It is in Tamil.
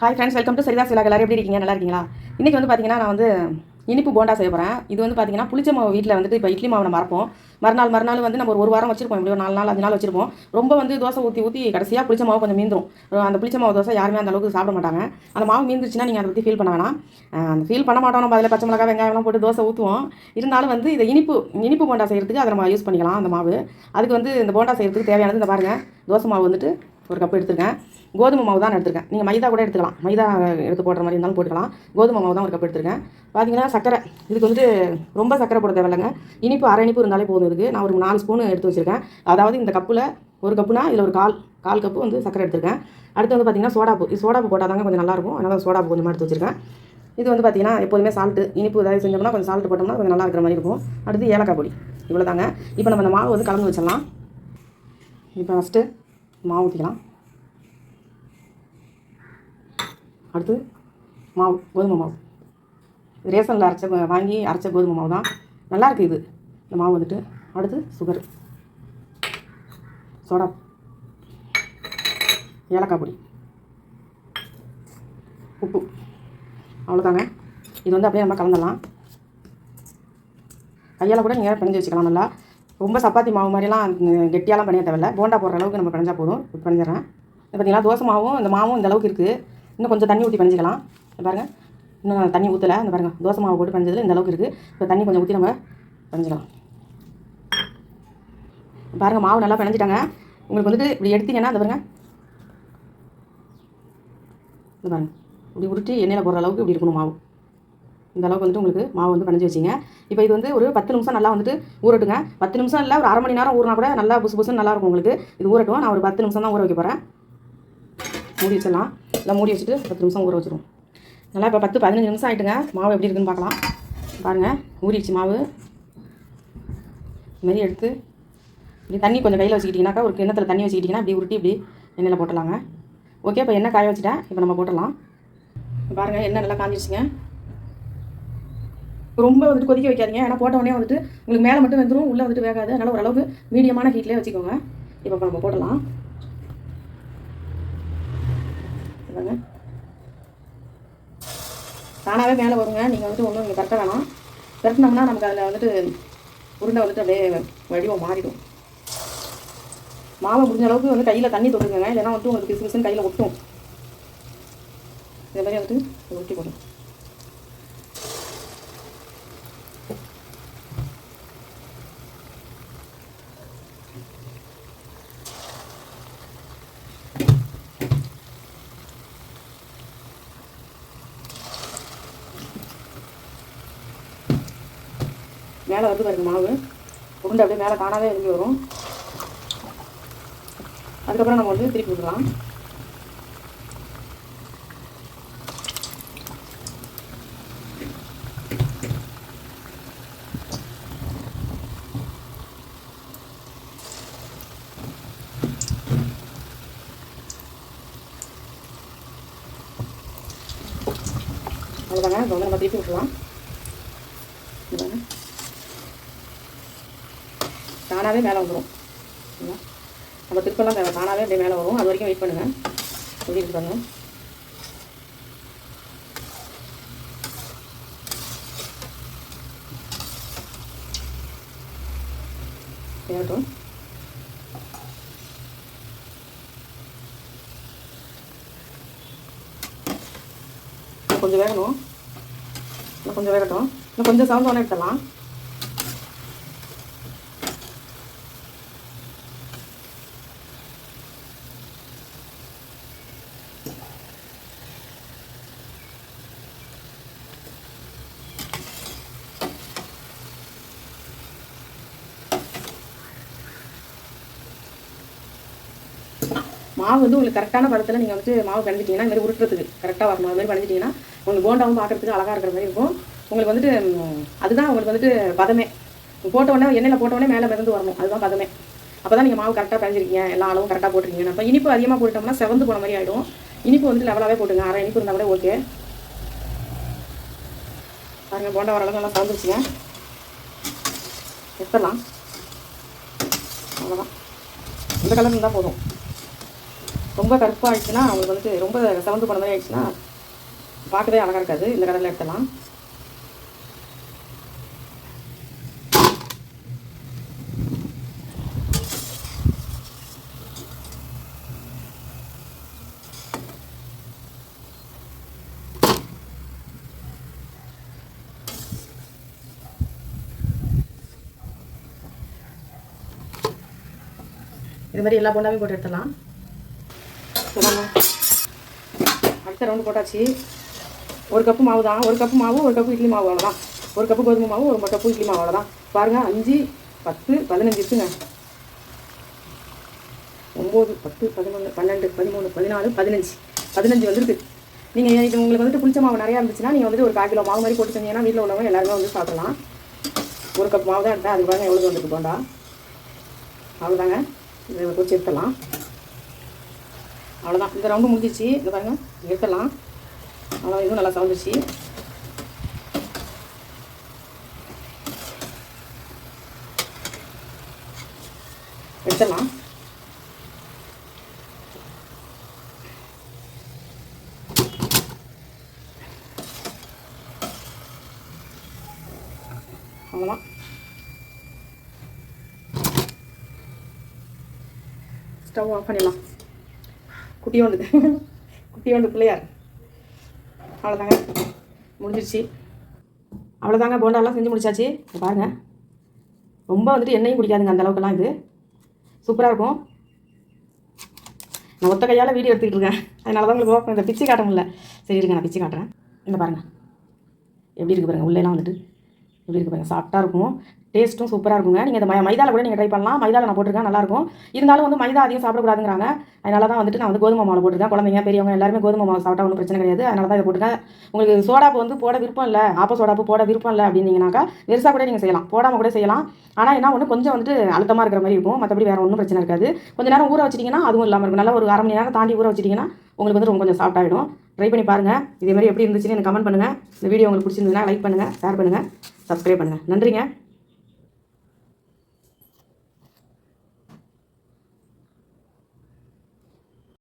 Hi friends welcome to Saritha சிலா எல்லாரும் எப்படி இருக்கீங்க? நல்லா இருக்கீங்களா? இன்றைக்கி வந்து பார்த்தீங்கன்னா நான் வந்து இனிப்பு போண்டா செய்ய போகிறேன் இது வந்து பார்த்தீங்கன்னா புளிச்ச மாவு வீட்டில் வந்துட்டு இப்போ இட்லி மாவு நம்ம மறப்போம் மறுநாள் மறுநாள் வந்து நம்ம ஒரு ஒரு வாரம் வச்சிருப்போம். இப்படி ஒரு நாலு நாள் அஞ்சு நாள் வச்சிருப்போம். ரொம்ப வந்து தோசை ஊற்றி ஊற்றி கடைசியாக புளிச்ச மாவு கொஞ்சம் மீந்துரும். அந்த புளிச்ச மாவு தோசை யாருமே அந்த அளவுக்கு சாப்பிட மாட்டாங்க. அந்த மாவு மீந்துருச்சுன்னா நீங்கள் அதை பற்றி ஃபீல் பண்ண வேணாம். அந்த ஃபீல் பண்ண மாட்டோம். நம்ம அதில் பச்சை மிளகா வெங்காயம்லாம் போட்டு தோசை ஊற்றுவோம் இருந்தாலும் வந்து இதை இனிப்பு இனிப்பு போண்டா செய்கிறதுக்கு அதை நம்ம யூஸ் பண்ணிக்கலாம் அந்த மாவு. அதுக்கு வந்து இந்த போண்டா செய்கிறதுக்கு தேவையானது இந்த பாருங்கள் தோசை மாவு வந்துட்டு ஒரு கப் எடுத்திருக்கேன். கோதுமை மாவு தான் எடுத்துருக்கேன். நீங்கள் மைதா கூட எடுத்துக்கலாம். மைதா எடுத்து போடுற மாதிரி இருந்தாலும் போட்டுக்கலாம். கோதுமை மாவு தான் ஒரு கப் எடுத்திருக்கேன். பார்த்தீங்கன்னா சக்கரை இதுக்கு வந்துட்டு ரொம்ப சக்கரை போட தேவையில்லைங்க. இனிப்பு அரை இனிப்பு இருந்தாலே போதும் இதுக்கு. நான் ஒரு நாலு ஸ்பூன் எடுத்து வச்சுருக்கேன். அதாவது இந்த கப்பில் ஒரு கப்புனா இதில் ஒரு கால் கால் கப்பு வந்து சக்கரை எடுத்திருக்கேன். அடுத்து வந்து பார்த்தீங்கன்னா சோடாப்பு இது சோடாப்பு போட்டால் தாங்க கொஞ்சம் நல்லாயிருக்கும். அதனால் சோடாப்பு கொஞ்சமாக எடுத்து வச்சுருக்கேன். இது வந்து பார்த்தீங்கன்னா எப்போதுமே சால்ட்டு இனிப்பு ஏதாவது செஞ்சோம்னா கொஞ்சம் சால்ட்டு போட்டோம்னா கொஞ்சம் நல்லா இருக்கிற மாதிரி இருக்கும். அடுத்து ஏலக்காய் பொடி. இவ்வளோ தாங்க இப்போ நம்ம அந்த மாவு வந்து கலந்து வச்சிடலாம். இப்போ ஃபஸ்ட்டு மாவு ஊற்றிக்கலாம் அடுத்து மாவு கோதுமை மாவு. ரேஷனில் அரைச்ச வாங்கி அரைச்ச கோதுமை மாவு தான். நல்லா இருக்குது இது. இந்த மாவு வந்துட்டு. அடுத்து சுகர். சோடா ஏலக்காய் பொடி. உப்பு. அவ்வளோதாங்க இது வந்து அப்படியே நம்ம கலந்துடலாம். கையால் கூட நீங்கள் பிணைஞ்சு வச்சுக்கலாம் நல்லா. ரொம்ப சப்பாத்தி மாவு மாதிரிலாம் கெட்டியாலாம் பண்ணிய தேவையில்ல. போண்டா போடுற அளவுக்கு நம்ம பிணைஞ்சா போதும். இப்போ பிணைஞ்சிடறேன் இப்போ பார்த்தீங்களா தோசை மாவும் இந்த மாவும் இந்த அளவுக்கு இருக்குது இன்னும் கொஞ்சம் தண்ணி ஊற்றி பிணைஞ்சிக்கலாம் பாருங்கள் இன்னும் நான் தண்ணி ஊற்றலை இந்த பாருங்கள் தோசை மாவு போட்டு பிணைஞ்சதில் இந்த அளவுக்கு இருக்குது இப்போ தண்ணி கொஞ்சம் ஊற்றி நம்ம பிணைஞ்சிக்கலாம் பாருங்கள் மாவு நல்லா பிணைஞ்சிட்டாங்க. உங்களுக்கு வந்துட்டு இப்படி எடுத்தீங்கன்னா இந்த பாருங்கள் இந்த பாருங்கள் இப்படி உருட்டி எண்ணெயில் போடுற அளவுக்கு இப்படி இருக்கணும் மாவு. இந்த அளவுக்கு வந்துட்டு உங்களுக்கு மாவு வந்து பிணைஞ்சு வச்சிங்க. இப்போ இது வந்து ஒரு பத்து நிமிஷம் நல்லா வந்துட்டு ஊறட்டுங்க. பத்து நிமிஷம் இல்லை ஒரு அரை மணி நேரம் ஊறினா கூட நல்லா புசு புசுன்னு நல்லா இருக்கும் உங்களுக்கு. இது ஊறட்டும். நான் ஒரு பத்து நிமிஷம் தான் ஊற வைக்க போகிறேன் மூடி வச்சிடலாம். இல்லை மூடி வச்சுட்டு பத்து நிமிஷம் ஊற வச்சிடும் நல்லா இப்போ பத்து பதினஞ்சு நிமிஷம் ஆகிட்டுங்க மாவு எப்படி இருக்குன்னு பார்க்கலாம். பாருங்கள் ஊறிடுச்சு மாவு. இது எடுத்து இப்படி தண்ணி கொஞ்சம் கையில் வச்சுக்கிட்டிங்கனாக்கா ஒரு கிண்ணத்தில் தண்ணி வச்சுக்கிட்டிங்கன்னா இப்படி உருட்டி இப்படி எண்ணெயில் போட்டுடலாங்க. ஓகே இப்போ எண்ணெய் காய வச்சுட்டேன். இப்போ நம்ம போட்டுடலாம். பாருங்கள் எண்ணெய் நல்லா காஞ்சிருச்சுங்க. ரொம்ப வந்துட்டு கொதிக்க வைக்காதீங்க. ஏன்னா போட்ட உடனே வந்துட்டு உங்களுக்கு மேலே மட்டும் வந்துடும் உள்ளே வந்துட்டு வேகாது. அதனால் ஓரளவுக்கு மீடியமான ஹீட்லேயே வச்சுக்கோங்க. இப்போ நம்ம போடலாம் பாருங்க தானாகவே மேலே வருங்க. நீங்கள் வந்துட்டு ஒன்றும் நீங்கள் கரெக்டாக வேணாம். கரெக்டினோம்னா நமக்கு அதில் வந்துட்டு உருண்டை வந்துட்டு அப்படியே வடிவம் மாறிடும். மாவை முடிஞ்ச அளவுக்கு வந்து கையில் தண்ணி தொட்டுக்கோங்க. இல்லைன்னா வந்துட்டு உங்களுக்கு பிசு பிசுன்னு கையில் ஒட்டும். இந்த மாதிரி வந்துட்டு ஒட்டி போடும் மேலே வந்து பாருங்கள் மாவு. உருண்டை அப்படியே மேலே தானாகவே எழும்பி வரும். அதுக்கப்புறம் நம்ம வந்து திருப்பி விடலாம் அவ்வளோதாங்க இப்போ வந்து நம்ம திருப்பி விட்டுலாம் தானாகவே மேலே வந்துடும் சரிங்களா? நம்ம திருப்பெல்லாம் தேவை தானாகவே அப்படியே மேலே வரும். அது வரைக்கும் வெயிட் பண்ணுங்கள் எப்படி இருக்கு பாருங்க கொஞ்சம் வேகணும். இன்னும் கொஞ்சம் வேகட்டும். இன்னும் கொஞ்சம் சவுண்ட் ஒன்று எடுத்துடலாம். மாவு வந்து உங்களுக்கு கரெக்டான பதத்தில் நீங்கள் வந்து மாவு பிணைஞ்சிட்டிங்கன்னா இந்த மாதிரி உருட்டுறதுக்கு கரெக்டாக வரணும் அது மாதிரி பிணைஞ்சிட்டிங்கன்னா உங்களுக்கு போண்டாவும் பார்க்குறதுக்கு அழகாக இருக்கிற மாதிரி இருக்கும். உங்களுக்கு வந்துட்டு அதுதான் உங்களுக்கு வந்துட்டு பதமே. போட்ட உடனே எண்ணெயில் போட்ட உடனே மேலே மிதந்து வரணும். அதுதான் பதமே. அப்போ தான் நீங்கள் மாவு கரெக்டாக பிணைஞ்சிருக்கீங்க எல்லா அளவும் கரெக்டாக போட்டிருக்கீங்க அப்போ இனிப்பு அதிகமாக போட்டோம்னா செவந்து போன மாதிரி ஆகிடும் இனிப்பு வந்து லெவலாகவே போட்டுங்க. அரை இனிப்பு இருந்தால் கூட ஓகே பாருங்கள் போண்டா வர அளவுக்கு நல்லா கலந்துருச்சுங்க. எடுத்துடலாம். அவ்வளோதான் இந்த கலர் இருந்தால் போதும். ரொம்ப கருப்பாக ஆயிடுச்சுன்னா அவங்களுக்கு வந்துட்டு ரொம்ப செவந்து போன மாதிரி ஆயிடுச்சுன்னா பார்க்கவே அழகாக இருக்காது. இந்த கலரில் எடுத்துடலாம். இது மாதிரி எல்லா போண்டாவையும் போட்டு எடுத்துடலாம். அடுத்த ரவுண்டு போட்டாச்சு. ஒரு கப்பு மாவு தான் ஒரு கப்பு மாவு ஒரு கப்பு இட்லி மாவு அவ்வளோதான் ஒரு கப்பு கோதுமை மாவு ஒரு கப்பு இட்லி மாவு அவ்வளோதான் பாருங்கள் அஞ்சு பத்து பதினஞ்சு இருக்குங்க. ஒம்பது பத்து பதினொன்று பன்னெண்டு பதிமூணு பதினாலு பதினஞ்சு. பதினஞ்சு வந்துருக்கு. நீங்கள் இது உங்களுக்கு வந்துட்டு புளிச்ச மாவு நிறையா இருந்துச்சுன்னா நீங்கள் வந்துட்டு ஒரு கால் கிலோ மாவு மாதிரி போட்டு செஞ்சீங்கன்னா வீட்டில் உள்ளவங்க எல்லாருமே வந்து சாப்பிடலாம். ஒரு கப் மாவு தான் எடுத்தேன். அது பாருங்கள் எவ்வளோ வந்துட்டு போண்டா. அவ்வளோதாங்க இதை பொரிச்சு எடுத்துடலாம். அவ்வளோதான் இந்த ரவுண்டு முடிஞ்சிச்சு இது பாருங்கள் எடுத்துடலாம். அவ்வளோ இதுவும் நல்லா சவுந்துச்சு எடுத்துடலாம். அவ்வளோதான் ஸ்டவ் ஆஃப் பண்ணிடலாம். குட்டியோண்டு குட்டியோண்டு பிள்ளையார் அவ்வளோதாங்க முடிஞ்சிருச்சு. அவ்வளோதாங்க போண்டாலாம் செஞ்சு முடிச்சாச்சு. இங்க பாருங்கள் ரொம்ப வந்துட்டு எண்ணெயும் குடிக்காதுங்க அந்த அளவுக்குலாம் இது. சூப்பராக இருக்கும். நான் ஒத்த கையால் வீடியோ எடுத்துக்கிட்டு இருக்கேன். அதனால தான் உங்களுக்கு ஓப்பன் இந்த பிச்சு காட்ட முடியல சரி இருங்க நான் பிச்சு காட்டுறேன். இந்த பாருங்கள் எப்படி இருக்குது பாருங்கள் உள்ளேலாம் வந்துட்டு. எப்படி இருக்குது பாருங்கள் சாஃப்டாக இருக்கும். டேஸ்ட்டும் சூப்பராக இருக்குங்க. நீங்கள் இந்த மை மைதாவில் கூட நீங்கள் ட்ரை பண்ணலாம். மைதாவில் நான் போட்டிருக்கேன் நல்லாயிருக்கும். இருந்தாலும் வந்து மைதா அதிகம் சாப்பிடக்கூடாதுங்கிறாங்க. அதனால தான் வந்துட்டு நான் வந்து கோதுமை மாவு போட்டிருக்கேன். குழந்தைங்க பெரியவங்க எல்லாருமே கோதுமை மாவு சாப்பிட்டா ஒன்றும் பிரச்சனை கிடையாது. அதனால தான் இதை போட்டிருக்கேன். உங்களுக்கு சோடாப்பு வந்து போட விருப்பம் இல்லை. ஆப்ப சோடாப்பு போட விருப்பம் இல்லை அப்படின்னீங்கனாக்கா வெறுசாக கூட நீங்கள் செய்யலாம். போடாமல் கூட செய்யலாம். ஆனால் என்ன ஒன்று கொஞ்சம் வந்துட்டு அழுத்தமாக இருக்கிற மாதிரி இருக்கும். மற்றபடி வேறு ஒன்றும் பிரச்சனை இருக்காது. கொஞ்சம் நேரம் ஊற வச்சிட்டிங்கன்னா அதுவும் இல்லாமல் இருக்கும். நல்லா ஒரு அரை மணி நேரம் தாண்டி ஊற வச்சிட்டிங்கன்னா உங்களுக்கு வந்து ரொம்ப கொஞ்சம் சாஃப்ட் ஆகிடும் ட்ரை பண்ணி பாருங்கள் இதே மாதிரி எப்படி இருந்துச்சுன்னு எனக்கு கமெண்ட் பண்ணுங்கள் இந்த வீடியோ உங்களுக்கு பிடிச்சிருந்ததுன்னா லைக் பண்ணுங்கள் ஷேர் பண்ணுங்கள் சப்ஸ்கிரைப் பண்ணுங்கள் நன்றிங்க.